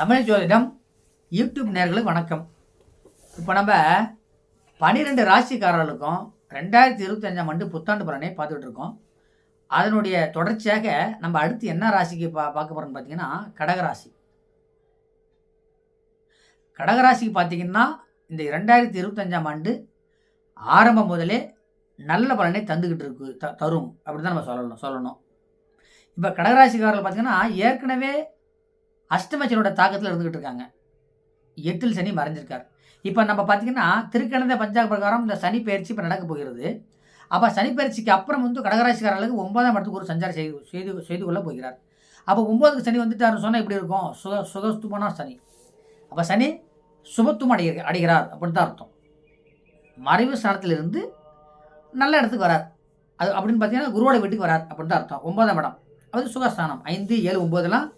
தமிழ் ஜோதிடம் யூடியூப் நேர்களுக்கு வணக்கம். இப்போ நம்ம பன்னிரெண்டு ராசிக்காரர்களுக்கும் ரெண்டாயிரத்தி இருபத்தஞ்சாம் ஆண்டு புத்தாண்டு பலனை பார்த்துட்டு இருக்கோம். அதனுடைய தொடர்ச்சியாக நம்ம அடுத்து என்ன ராசிக்கு பா பார்க்க போகிறோம்னு பார்த்தீங்கன்னா கடகராசி. கடகராசிக்கு பார்த்தீங்கன்னா இந்த ரெண்டாயிரத்தி இருபத்தஞ்சாம் ஆண்டு ஆரம்பம் முதலே நல்ல பலனை தந்துக்கிட்டு இருக்கு த தரும். அப்படி தான் நம்ம சொல்லணும் சொல்லணும். இப்போ கடகராசிக்காரர்கள் பார்த்தீங்கன்னா ஏற்கனவே அஷ்டமச்சனோட தாக்கத்தில் இருந்துகிட்டு இருக்காங்க. எட்டில் சனி மறைஞ்சிருக்கார். இப்போ நம்ம பார்த்தீங்கன்னா திருக்கணித பஞ்சாங்க பிரகாரம் இந்த சனி பயிற்சி இப்போ நடக்க போகிறது. அப்போ சனி பயிற்சிக்கு அப்புறம் வந்து கடகராசிக்காரர்களுக்கு ஒன்பதாம் இடத்துக்கு ஒரு சஞ்சாரம் செய்து செய்து செய்து கொள்ள போகிறார். அப்போ ஒன்பதுக்கு சனி வந்துட்டாருன்னு சொன்னால் எப்படி இருக்கும்? சுக சுகஸ்துமான சனி. அப்போ சனி சுபத்துவம் அடைய அடைகிறார் அப்படின்னு தான் அர்த்தம். மறைவு ஸ்தானத்திலிருந்து நல்ல இடத்துக்கு வரார். அது அப்படின்னு பார்த்தீங்கன்னா குருவோட வீட்டுக்கு வரார் அப்படின்னு தான் அர்த்தம். ஒன்பதாம் இடம். அது சுகஸ்தானம். ஐந்து ஏழு ஒம்போதெல்லாம்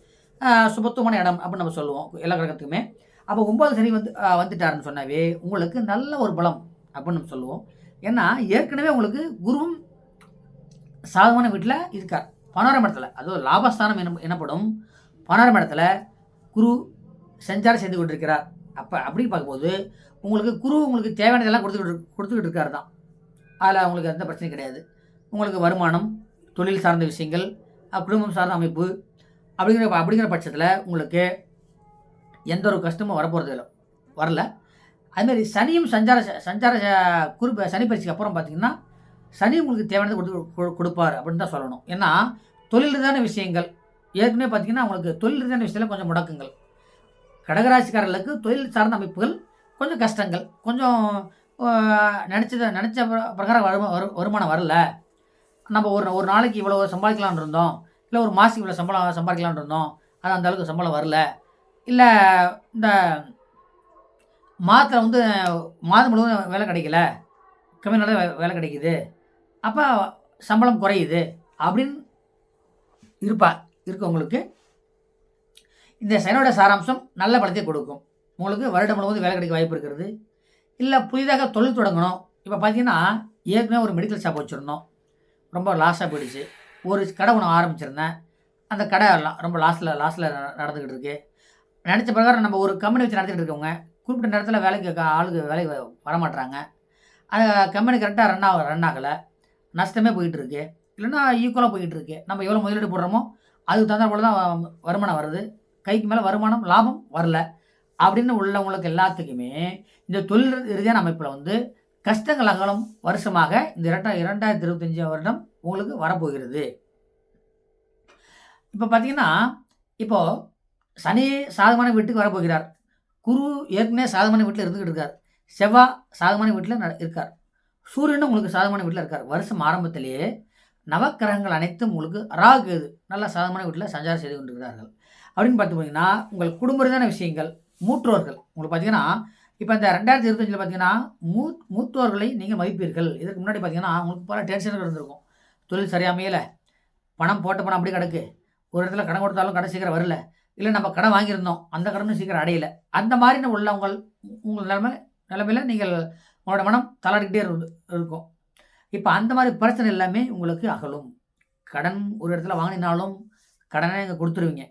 சுபத்துவமான இடம் அப்படின்னு நம்ம சொல்லுவோம் எல்லா கிரகத்துக்குமே. அப்போ ஒன்பது சனி வந்து வந்துட்டாருன்னு சொன்னாவே உங்களுக்கு நல்ல ஒரு பலம் அப்படின்னு நம்ம சொல்லுவோம். ஏன்னா ஏற்கனவே உங்களுக்கு குருவும் சாதமான வீட்டில் இருக்கார். பனோரம் இடத்துல அதுவும் லாபஸ்தானம் என்ன எனப்படும் பனோரம் இடத்துல குரு செஞ்சார் செய்து கொண்டிருக்கிறார். அப்போ அப்படி பார்க்கும்போது உங்களுக்கு குரு உங்களுக்கு தேவையானதெல்லாம் கொடுத்துக்கிட்டு கொடுத்துக்கிட்டு இருக்காரு தான் அதில் உங்களுக்கு எந்த பிரச்சனையும் கிடையாது. உங்களுக்கு வருமானம் தொழில் சார்ந்த விஷயங்கள் குடும்பம் சார்ந்த அமைப்பு அப்படிங்கிற அப்படிங்கிற பட்சத்தில் உங்களுக்கு எந்த ஒரு கஷ்டமும் வரப்போகிறது இல்லை. வரல. அதுமாரி சனியும் சஞ்சார சஞ்சார குறிப்பு சனி பயிற்சிக்கு அப்புறம் பார்த்தீங்கன்னா சனி உங்களுக்கு தேவையானது கொடுத்து கொடுப்பார் அப்படின்னு தான் சொல்லணும். ஏன்னா தொழில் ரீதியான விஷயங்கள் ஏற்கனவே பார்த்தீங்கன்னா உங்களுக்கு தொழில் ரீதியான விஷயத்தில் கொஞ்சம் முடக்கங்கள். கடகராசிக்காரர்களுக்கு தொழில் சார்ந்த அமைப்புகள் கொஞ்சம் கஷ்டங்கள். கொஞ்சம் நினச்சத நினச்ச பிரகாரம் வருமா வரு வருமானம் வரல. நம்ம ஒரு ஒரு நாளைக்கு இவ்வளோ சம்பாதிக்கலான் இருந்தோம். இல்லை ஒரு மாதத்துக்கு இவ்வளோ சம்பளம் சம்பாதிக்கலான் இருந்தோம். அது அந்த அளவுக்கு சம்பளம் வரல. இல்லை இந்த மாதத்தில் வந்து மாதம் முழுவதும் வேலை கிடைக்கல. கம்மி நாளில் வே- வேலை கிடைக்குது. அப்போ சம்பளம் குறையுது அப்படின்னு இருப்பா இருக்கவங்களுக்கு. இந்த சனியோட சாராம்சம் நல்ல பலத்தை கொடுக்கும். உங்களுக்கு வருடம் முழுவதும் வேலை கிடைக்க வாய்ப்பு இருக்கிறது. இல்லை புதிதாக தொழில் தொடங்கணும். இப்போ பார்த்தீங்கன்னா ஏற்கனவே ஒரு மெடிக்கல் ஷாப் வச்சுருந்தோம். ரொம்ப லாஸாக போயிடுச்சு. ஒரு கடை ஒன்று ஆரம்பிச்சிருந்தேன். அந்த கடை ரொம்ப லாஸ்டில் லாஸில் நடந்துக்கிட்டு இருக்கு. நினச்ச பிரகாரம் நம்ம ஒரு கம்பெனி வச்சு நடத்திட்டு இருக்கவங்க குறிப்பிட்ட நேரத்தில் வேலைக்கு ஆளுக்கு வேலைக்கு வ- அது கம்பெனி கரெக்டாக ரன் ஆக ரன் ஆகலை. நஷ்டமே போயிட்டு இருக்கு. இல்லைன்னா ஈக்குவலாக போயிட்டு இருக்கு. நம்ம எவ்வளோ முதலீடு போடுறோமோ அதுக்கு தகுந்த போல தான் வருமானம் வருது. கைக்கு மேலே வருமானம் லாபம் வரல. அப்படின்னு உள்ளவங்களுக்கு எல்லாத்துக்குமே இந்த தொழில் ரீதியான அமைப்பில் வந்து கஷ்டங்கள் அகலம் வருஷமாக இந்த இரண்டா இரண்டாயிரத்தி இருபத்தஞ்சி வருடம் உங்களுக்கு வரப்போகிறது. இப்போ பார்த்தீங்கன்னா இப்போது சனி சாதமான வீட்டுக்கு வரப்போகிறார். குரு ஏற்கனவே சாதமான வீட்டில் இருந்துக்கிட்டு இருக்கார். செவ்வாய் சாதகமான வீட்டில் இருக்கார். சூரியனும் உங்களுக்கு சாதமான வீட்டில் இருக்கார். வருஷம் ஆரம்பத்திலேயே நவக்கிரகங்கள் அனைத்தும் உங்களுக்கு ராகு நல்லா நல்ல சாதமான வீட்டில் சஞ்சாரம் செய்து கொண்டிருக்கிறார்கள். அப்படின்னு பார்த்து போனீங்கன்னா உங்கள் குடும்பத்தான விஷயங்கள் மூற்றோர்கள் உங்களுக்கு பார்த்தீங்கன்னா இப்போ இந்த ரெண்டாயிரத்தி இருபத்தஞ்சில் பார்த்தீங்கன்னா மூ மூத்தோர்களை நீங்கள் மதிப்பீர்கள். இதுக்கு முன்னாடி பார்த்தீங்கன்னா உங்களுக்கு பல டென்ஷன்கள் இருந்திருக்கும். தொழில் சரியாக அமையலை. பணம் போட்ட பணம் அப்படி கிடக்கு. ஒரு இடத்துல கடன் கொடுத்தாலும் கடன் சீக்கிரம் வரல. இல்லை நம்ம கடன் வாங்கியிருந்தோம். அந்த கடனும் சீக்கிரம் அடையலை. அந்த மாதிரி உள்ள உங்கள் உங்கள் நிலைமை நிலைமையில் நீங்கள் உங்களோட மனம் தளாடிக்கிட்டே இருக்கும். இப்போ அந்த மாதிரி பிரச்சனை எல்லாமே உங்களுக்கு அகலும். கடன் ஒரு இடத்துல வாங்கினாலும் கடனை இங்கே கொடுத்துருவீங்க.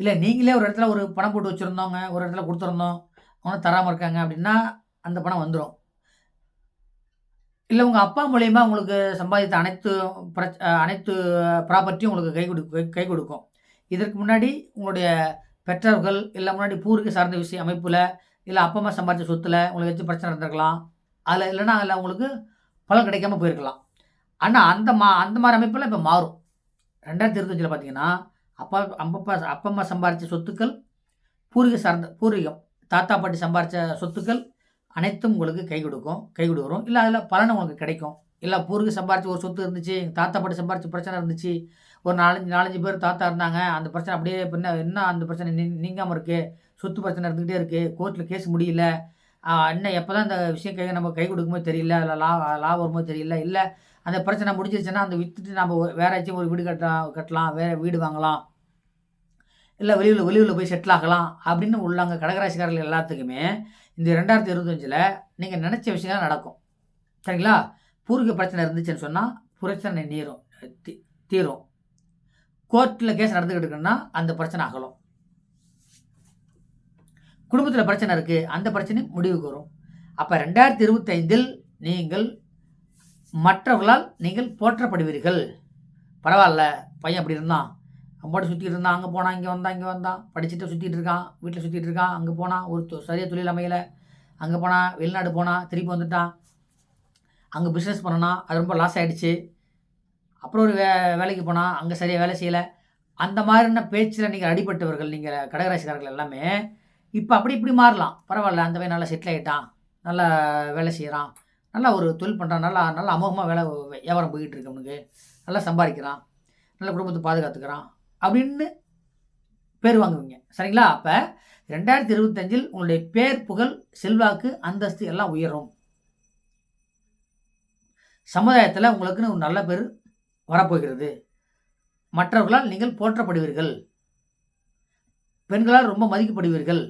இல்லை நீங்களே ஒரு இடத்துல ஒரு பணம் போட்டு வச்சுருந்தோங்க ஒரு இடத்துல கொடுத்துருந்தோம் அவங்க தராமல் இருக்காங்க அப்படின்னா அந்த பணம் வந்துடும் இல்லை உங்கள் அப்பா மூலயமா உங்களுக்கு சம்பாதித்த அனைத்து பிரச் அனைத்து ப்ராப்பர்ட்டியும் உங்களுக்கு கை கொடு கை கொடுக்கும். இதற்கு முன்னாடி உங்களுடைய பெற்றோர்கள் இல்லை முன்னாடி பூர்வீக சார்ந்த விஷயம் அமைப்பில் இல்லை அப்பா அம்மா சம்பாதிச்ச சொத்தில் உங்களுக்கு வச்சு பிரச்சனை இருந்திருக்கலாம். அதில் இல்லைன்னா அதில் உங்களுக்கு பலன் கிடைக்காம போயிருக்கலாம். ஆனால் அந்த மா அந்த மாதிரி அமைப்பில் இப்போ மாறும். ரெண்டாயிரத்தி இருபத்தஞ்சில் பார்த்தீங்கன்னா அப்பா அப்பப்பா அப்பா அம்மா சம்பாதிச்ச சொத்துக்கள் பூர்வீக சார்ந்த பூர்வீகம் தாத்தா பாட்டி சம்பாதிச்ச சொத்துக்கள் அனைத்தும் உங்களுக்கு கை கொடுக்கும் கை கொடுக்குறோம் இல்லை அதில் பலன் உங்களுக்கு கிடைக்கும். இல்லை பூர்வீக சம்பாரிச்சு ஒரு சொத்து இருந்துச்சு எங்கள் தாத்தா பாட்டி சம்பாரிச்ச பிரச்சனை இருந்துச்சு ஒரு நாலஞ்சு நாலஞ்சு பேர் தாத்தா இருந்தாங்க அந்த பிரச்சனை அப்படியே பின்ன என்ன அந்த பிரச்சனை நீ நீங்காமல் இருக்குது சொத்து பிரச்சனை இருந்துக்கிட்டே இருக்குது கோர்ட்டில் கேஸ் முடியல. இன்னும் எப்போ தான் இந்த விஷயம் கை நம்ம கை கொடுக்குமோ தெரியல இல்லை லா லாபம் வரும்போது தெரியல இல்லை அந்த பிரச்சனை முடிஞ்சிருச்சுன்னா அந்த விற்றுட்டு நம்ம வேறு ஏதாச்சும் ஒரு வீடு கட்டலாம் கட்டலாம் வேறு வீடு வாங்கலாம் இல்லை வெளியூரில் வெளியூரில் போய் செட்டில் ஆகலாம் அப்படின்னு உள்ளாங்க கடகராசிக்காரர்கள் எல்லாத்துக்குமே இந்த ரெண்டாயிரத்தி இருபத்தஞ்சில் நீங்கள் நினச்ச விஷயம் நடக்கும். சரிங்களா? பூர்வீக பிரச்சனை இருந்துச்சுன்னு சொன்னால் பிரச்சனை நீரும் தீ- தீரும். கோர்ட்டில் கேஸ் நடந்துக்கிட்டு இருக்குன்னா அந்த பிரச்சனை அகலும். குடும்பத்தில் பிரச்சனை இருக்குது அந்த பிரச்சனை முடிவுக்கு வரும் அப்போ ரெண்டாயிரத்தி இருபத்தைந்தில் நீங்கள் மற்றவர்களால் நீங்கள் போற்றப்படுவீர்கள். பரவாயில்ல பையன் அப்படி இருந்தான். அம்பாட்டு சுற்றிட்டு இருந்தான் அங்கே போனான் இங்கே வந்தான் இங்கே வந்தான். படிச்சுட்டு சுற்றிட்டு இருக்கான் வீட்டில் சுற்றிட்டு இருக்கான் அங்கே போனான் ஒரு தொ- சரியாக தொழில் அமையலை. அங்கே போனான் வெளிநாடு போனான் திருப்பி வந்துட்டான். அங்கே பிஸ்னஸ் பண்ணனான் அது ரொம்ப லாஸ் ஆகிடுச்சு அப்புறம் ஒரு வே வேலைக்கு போனால் அங்கே சரியாக வேலை செய்யலை. அந்த மாதிரியான பேச்சில் நீங்கள் அடிபட்டவர்கள் நீங்கள் கடகராசிக்காரர்கள் எல்லாமே இப்போ அப்படி இப்படி மாறலாம். பரவாயில்ல அந்த மாதிரி நல்லா செட்டில் ஆகிட்டான் நல்லா வேலை செய்கிறான் நல்லா ஒரு தொழில் பண்ணுறான் நல்லா நல்லா அமோகமாக வேலை வியாபாரம் போய்கிட்டு இருக்கு அவனுக்கு. நல்லா சம்பாதிக்கிறான். நல்ல குடும்பத்தை பாதுகாத்துக்கிறான். அப்படின்னு பேர் வாங்குவீங்க. சரிங்களா? அப்போ ரெண்டாயிரத்தி இருபத்தஞ்சில் உங்களுடைய பேர் புகழ் செல்வாக்கு அந்தஸ்து எல்லாம் உயரும். சமுதாயத்தில் உங்களுக்குன்னு ஒரு நல்ல பேர் வரப்போகிறது. மற்றவர்களால் நீங்கள் போற்றப்படுவீர்கள். பெண்களால் ரொம்ப மதிக்கப்படுவீர்கள்.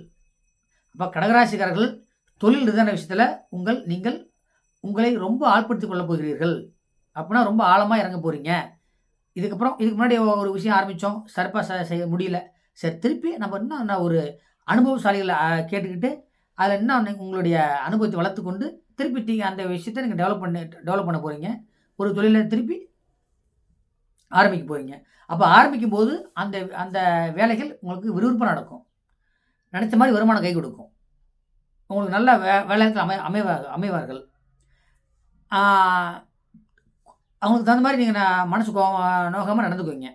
அப்போ கடகராசிக்காரர்கள் தொழில் ரீதியான விஷயத்தில் உங்கள் நீங்கள் உங்களை ரொம்ப ஆள்படுத்திக் கொள்ளப் போகிறீர்கள். அப்படின்னா ரொம்ப ஆழமாக இறங்க போகிறீங்க இதுக்கப்புறம் இதுக்கு முன்னாடி ஒரு விஷயம் ஆரம்பித்தோம். சிறப்பாக செய்ய முடியல. சரி திருப்பி நம்ம இன்னும் நான் ஒரு அனுபவசாலிகளை கேட்டுக்கிட்டு அதில் இன்னும் உங்களுடைய அனுபவத்தை வளர்த்துக்கொண்டு திருப்பி நீங்கள் அந்த விஷயத்தை நீங்கள் டெவலப் பண்ணி டெவலப் பண்ண போகிறீங்க ஒரு தொழிலை திருப்பி ஆரம்பிக்க போகிறீங்க அப்போ ஆரம்பிக்கும் போது அந்த அந்த வேலைகள் உங்களுக்கு விறுவிறுப்பாக நடக்கும். நினச்ச மாதிரி வருமானம் கை கொடுக்கும். உங்களுக்கு நல்ல வே வேலைகள் அமை அமைவா அமைவார்கள். அவங்களுக்கு தகுந்த மாதிரி நீங்கள் நான் மனசு கோ நோகாமல் நடந்துக்குவீங்க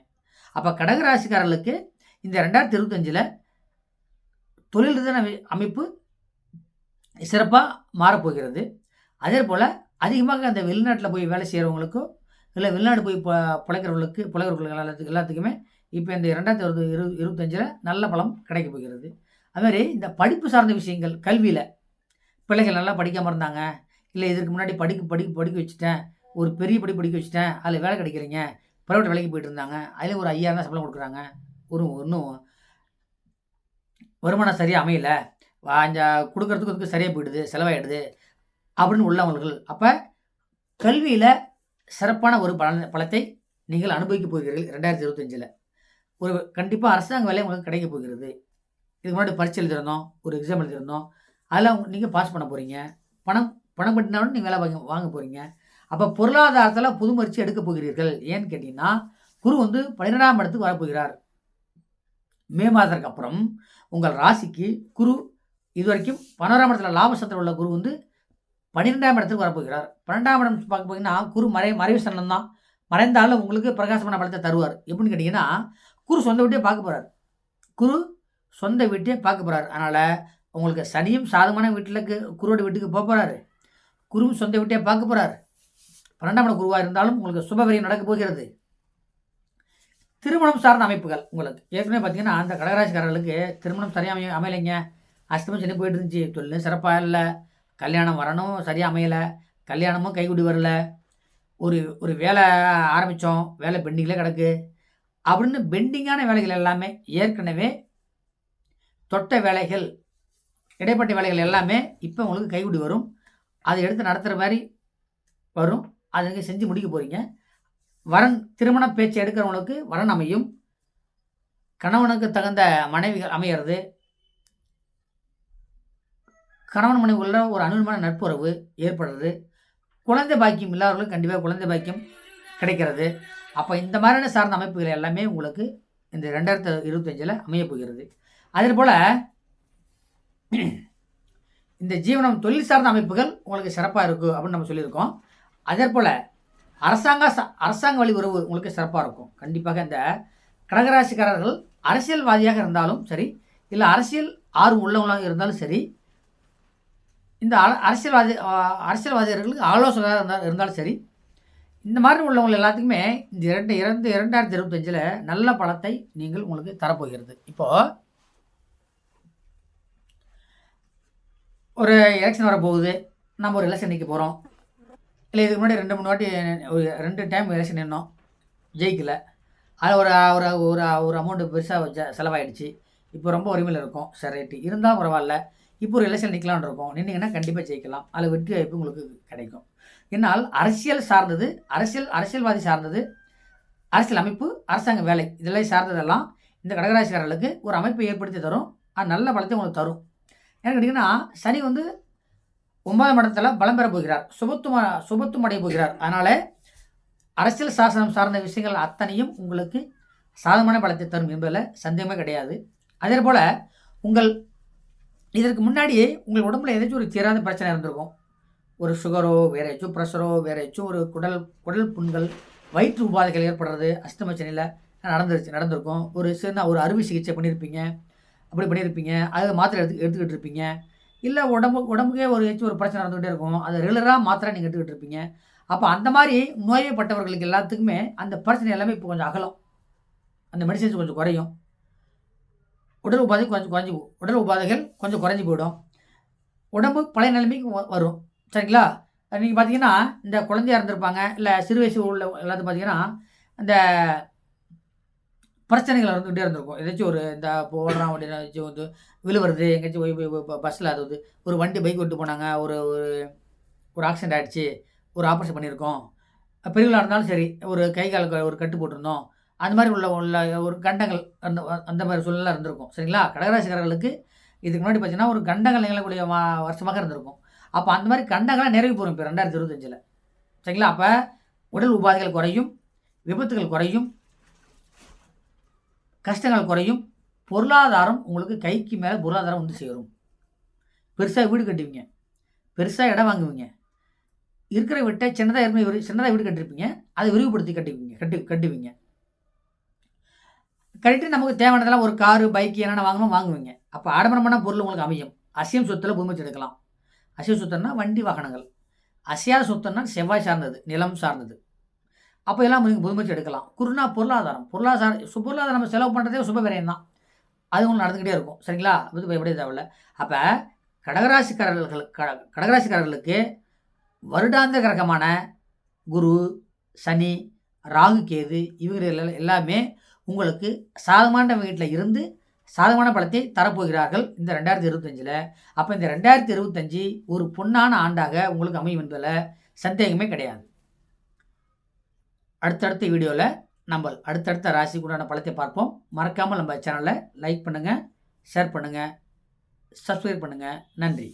அப்போ கடகராசிக்காரர்களுக்கு இந்த ரெண்டாயிரத்தி இருபத்தஞ்சில் தொழில் ரீதியான அமைப்பு சிறப்பாக மாறப்போகிறது. அதே போல் அதிகமாக அந்த வெளிநாட்டில் போய் வேலை செய்கிறவங்களுக்கோ இல்லை வெளிநாடு போய் ப பிழைக்கிறவர்களுக்கு பிழைக்கிறவங்களுக்கு எல்லாத்துக்குமே இப்போ இந்த ரெண்டாயிரத்தி இருபது இரு இருபத்தஞ்சில் நல்ல பலம் கிடைக்க போகிறது. அதுமாதிரி இந்த படிப்பு சார்ந்த விஷயங்கள் கல்வியில் பிள்ளைகள் நல்லா படிக்காமல் இருந்தாங்க இல்லை இதுக்கு முன்னாடி படிக்க படிக்க படிக்க வச்சுட்டேன் ஒரு பெரிய படி படிக்க வச்சுட்டேன். அதில் வேலை கிடைக்கிறீங்க ப்ரைவேட் வேலைக்கு போயிட்டு இருந்தாங்க. அதில் ஒரு ஐயாயிரம் தான் சம்பளம் கொடுக்குறாங்க. ஒரு இன்னும் வருமானம் சரியாக அமையல. அந்த கொடுக்கறதுக்கு அதுக்கு சரியாக போயிடுது செலவாயிடுது அப்படின்னு உள்ளவர்கள். அப்போ கல்வியில் சிறப்பான ஒரு பலன் பலத்தை நீங்கள் அனுபவிக்க போகிறீர்கள் ரெண்டாயிரத்தி இருபத்தஞ்சில். ஒரு கண்டிப்பாக அரசாங்க வேலை உங்களுக்கு கிடைக்க போகிறது. இதுக்கு முன்னாடி பரீட்சை எழுதிருந்தோம் ஒரு எக்ஸாம் எழுதிருந்தோம் அதில் நீங்கள் பாஸ் பண்ண போகிறீங்க பணம் பணம் கட்டினாலும் நீங்கள் வேலை வாங்க வாங்க போகிறீங்க அப்போ பொருளாதாரத்தில் புது முயற்சி போகிறீர்கள். ஏன்னு கேட்டிங்கன்னா குரு வந்து பன்னிரெண்டாம் இடத்துக்கு வரப்போகிறார் மே மாதத்துக்கு அப்புறம் உங்கள் ராசிக்கு குரு இதுவரைக்கும் பதினோராம் இடத்துல லாபசத்தில் உள்ள குரு வந்து பன்னிரெண்டாம் இடத்துக்கு வரப்போகிறார் பன்னெண்டாம் இடம் பார்க்க போகிறீங்கன்னா குரு மறை மறைவு சனம் தான். மறைந்தாலும் உங்களுக்கு பிரகாசமான பலத்தை தருவார். எப்படின்னு கேட்டிங்கன்னா குரு சொந்த வீட்டையே பார்க்க போகிறார் குரு சொந்த வீட்டையே பார்க்க போகிறார் அதனால் உங்களுக்கு சனியும் சாதகமான வீட்டில் குருவோட வீட்டுக்கு போக போகிறாரு குருவும் சொந்த வீட்டையே பார்க்க போகிறார் பன்னெண்டாம் இடம் குருவாக இருந்தாலும் உங்களுக்கு சுபவரியம் நடக்கப் போகிறது. திருமணம் சார்ந்த அமைப்புகள் உங்களுக்கு. ஏற்கனவே பார்த்தீங்கன்னா அந்த கடகராசிக்காரர்களுக்கு திருமணம் சரியாக அமைய அமையலைங்க. அஷ்டமம் சனி போயிட்டு இருந்துச்சு. தொழிலும் சிறப்பாக இல்லை. கல்யாணம் வரணும் சரியாக அமையலை. கல்யாணமும் கைகூடி வரல. ஒரு ஒரு வேலை ஆரம்பித்தோம் வேலை பெண்டிங்கில் கிடக்கு. அப்படின்னு பெண்டிங்கான வேலைகள் எல்லாமே ஏற்கனவே தொட்ட வேலைகள் இடைப்பட்ட வேலைகள் எல்லாமே இப்போ உங்களுக்கு கைகூடி வரும். அதை எடுத்து நடத்துகிற மாதிரி வரும். அதை நீங்கள் செஞ்சு முடிக்க போகிறீங்க வரன் திருமண பேச்சு எடுக்கிறவங்களுக்கு வரன் அமையும். கணவனுக்கு தகுந்த மனைவிகள் அமையிறது. கணவன் மனைவிக்குள்ள ஒரு அனுமான நட்புறவு ஏற்படுறது. குழந்தை பாக்கியம் இல்லாதவர்களுக்கு கண்டிப்பாக குழந்தை பாக்கியம் கிடைக்கிறது. அப்போ இந்த மாதிரியான சார்ந்த அமைப்புகள் எல்லாமே உங்களுக்கு இந்த ரெண்டாயிரத்தி இருபத்தஞ்சில் அமையப்போகிறது அதே போல் இந்த ஜீவனம் தொழில் சார்ந்த அமைப்புகள் உங்களுக்கு சிறப்பாக இருக்கும் அப்படின்னு நம்ம சொல்லியிருக்கோம். அதே போல் அரசாங்க ச- அரசாங்க வழி உறவு உங்களுக்கு சிறப்பாக இருக்கும். கண்டிப்பாக இந்த கடகராசிக்காரர்கள் அரசியல்வாதியாக இருந்தாலும் சரி இல்லை அரசியல் ஆர்வம் உள்ளவங்களாக இருந்தாலும் சரி இந்த அரசியல்வாதி அரசியல்வாதிகளுக்கு ஆலோசகராக இருந்தால் இருந்தாலும் சரி இந்த மாதிரி உள்ளவங்க எல்லாத்துக்குமே இந்த இரண்டு இரண்டு இரண்டாயிரத்தி இருபத்தஞ்சில் நல்ல பழத்தை நீங்கள் உங்களுக்கு தரப்போகிறது. இப்போது ஒரு எலெக்ஷன் வரப்போகுது. நம்ம ஒரு எலெக்ஷன் நிற்க போகிறோம் இல்லை இதுக்கு முன்னாடி ரெண்டு மூணு வாட்டி ஒரு ரெண்டு டைம் எலெக்ஷன் நின்னோம். ஜெயிக்கல. அது ஒரு ஒரு ஒரு ஒரு அமௌண்ட்டு பெருசாக செலவாயிடுச்சு. இப்போ ரொம்ப உரிமையில் இருக்கும் சரி ரைட்டு இருந்தால் பரவாயில்ல. இப்போ ஒரு எலெக்ஷன் நிற்கலான்னு இருக்கோம். நின்னீங்கன்னா கண்டிப்பாக ஜெயிக்கலாம். அதில் வெற்றி வாய்ப்பு உங்களுக்கு கிடைக்கும். என்னால் அரசியல் சார்ந்தது அரசியல் அரசியல்வாதி சார்ந்தது அரசியல் அமைப்பு அரசாங்க வேலை இதெல்லாம் சார்ந்ததெல்லாம் இந்த கடகராசிக்காரர்களுக்கு ஒரு அமைப்பை ஏற்படுத்தி தரும். அது நல்ல பலத்தை உங்களுக்கு தரும். ஏன்னு கேட்டிங்கன்னா சனி வந்து ஒன்பதாம் இடத்துல பலம் பெற போகிறார். சுபத்துவ சுபத்தும் அடைய போகிறார். அதனால் அரசியல் சாசனம் சார்ந்த விஷயங்கள் அத்தனையும் உங்களுக்கு சாதகமான பலத்தை தரும் என்பதில் சந்தேகமே கிடையாது. அதே போல் உங்கள் இதற்கு முன்னாடியே உங்கள் உடம்புல ஏதாச்சும் ஒரு தீராத பிரச்சனை இருந்திருக்கும். ஒரு சுகரோ வேற ஏதாச்சும் ப்ரெஷரோ வேற ஏதாச்சும் ஒரு குடல் குடல் புண்கள் வயிற்று உபாதைகள் ஏற்படுறது அஸ்தமச்சனையில் நடந்துருச்சு நடந்திருக்கும். ஒரு சின்ன ஒரு அறுவை சிகிச்சை பண்ணியிருப்பீங்க அப்படி பண்ணியிருப்பீங்க அது மாத்திரை எடுத்து எடுத்துக்கிட்டு இருப்பீங்க. இல்லை உடம்பு உடம்புக்கே ஒரு ஏதாச்சும் ஒரு பிரச்சனை நடந்துகிட்டே இருக்கும். அது ரெகுலராக மாத்திரை நீங்கள் எடுத்துக்கிட்டு இருப்பீங்க. அப்போ அந்த மாதிரி நோயப்பட்டவர்களுக்கு எல்லாத்துக்குமே அந்த பிரச்சனை எல்லாமே இப்போ கொஞ்சம் அகலம். அந்த மெடிசன்ஸ் கொஞ்சம் குறையும். உடல் உபாதை கொஞ்சம் குறைஞ்சி உடல் உபாதைகள் கொஞ்சம் குறைஞ்சி போயிடும். உடம்பு பழைய நிலைமைக்கு வரும். சரிங்களா? நீங்கள் பார்த்தீங்கன்னா இந்த குழந்தையா இருந்திருப்பாங்க இல்லை சிறு வயசு உள்ள எல்லாத்தையும் பார்த்தீங்கன்னா இந்த பிரச்சனைகள் வந்துகிட்டே இருந்திருக்கும். ஏதாச்சும் ஒரு இந்த போடுறான் அப்படின்னா வந்து விழுவுறது எங்கேயாச்சும் போய் பஸ்ஸில் அது வந்து ஒரு வண்டி பைக் விட்டு போனாங்க. ஒரு ஒரு ஒரு ஆக்சிடென்ட் ஆகிடுச்சு ஒரு ஆப்ரேஷன் பண்ணியிருக்கோம். பெரியவளாக இருந்தாலும் சரி ஒரு கை காலுக்கு ஒரு கட்டு போட்டிருந்தோம். அந்த மாதிரி உள்ள உள்ள ஒரு கண்டங்கள் அந்த அந்த மாதிரி சூழ்நிலை இருந்திருக்கும். சரிங்களா? கடகராசிக்காரர்களுக்கு இதுக்கு முன்னாடி பார்த்தீங்கன்னா ஒரு கண்டங்கள் நிகழக்கூடிய மா- வருஷமாக இருந்திருக்கும். அப்போ அந்த மாதிரி கண்டங்கள்லாம் நிறைவு போகிறோம் இப்போ ரெண்டாயிரத்தி இருபத்தஞ்சில். சரிங்களா? அப்போ உடல் உபாதைகள் குறையும் விபத்துகள் குறையும் கஷ்டங்கள் குறையும் பொருளாதாரம் உங்களுக்கு கைக்கு மேலே பொருளாதாரம் வந்து சேரும். பெருசாக வீடு கட்டுவீங்க. பெருசாக இடம் வாங்குவீங்க. இருக்கிற வீட்டை சின்னதாக ஏற்கனவே சின்னதாக வீடு கட்டிருப்பீங்க. அதை விரிவுபடுத்தி கட்டுவீங்க கட்டி கட்டுவீங்க. கட்டிட்டு நமக்கு தேவையானதெல்லாம் ஒரு காரு பைக் என்னென்ன வாங்கணும் வாங்குவீங்க. அப்போ ஆடம்பரமான பொருள் உங்களுக்கு அமையும். அசியம் சொத்தில் பூமிச்சு எடுக்கலாம். அசிய சொத்துன்னா வண்டி வாகனங்கள். அசையாத சொத்துன்னா செவ்வாய் சார்ந்தது நிலம் சார்ந்தது. அப்போ எல்லாம் நீங்கள் எடுக்கலாம். குருனா பொருளாதாரம். பொருளாதார சு- பொருளாதாரம் நம்ம செலவு பண்ணுறதே சுப விரயம் தான் அது ஒன்று நடந்துக்கிட்டே இருக்கும். சரிங்களா? அது பயப்படவே தேவையில்ல. அப்போ கடகராசிக்காரர்கள் கட கடகராசிக்காரர்களுக்கு வருடாந்த கிரகமான குரு சனி ராகு கேது இவங்க எல்லாமே உங்களுக்கு சாதகமான வீட்டில் இருந்து சாதகமான பலத்தை தரப்போகிறார்கள் இந்த ரெண்டாயிரத்தி இருபத்தஞ்சில். அப்போ இந்த ரெண்டாயிரத்தி இருபத்தஞ்சி ஒரு பொன்னான ஆண்டாக உங்களுக்கு அமையும் என்பதில் சந்தேகமே கிடையாது. அடுத்தடுத்த வீடியோவில் நம்ம அடுத்தடுத்த ராசிக்கு உண்டான பார்ப்போம். மறக்காமல் நம்ம சேனலை லைக் பண்ணுங்கள் ஷேர் பண்ணுங்கள் சப்ஸ்கிரைப் பண்ணுங்கள் நன்றி.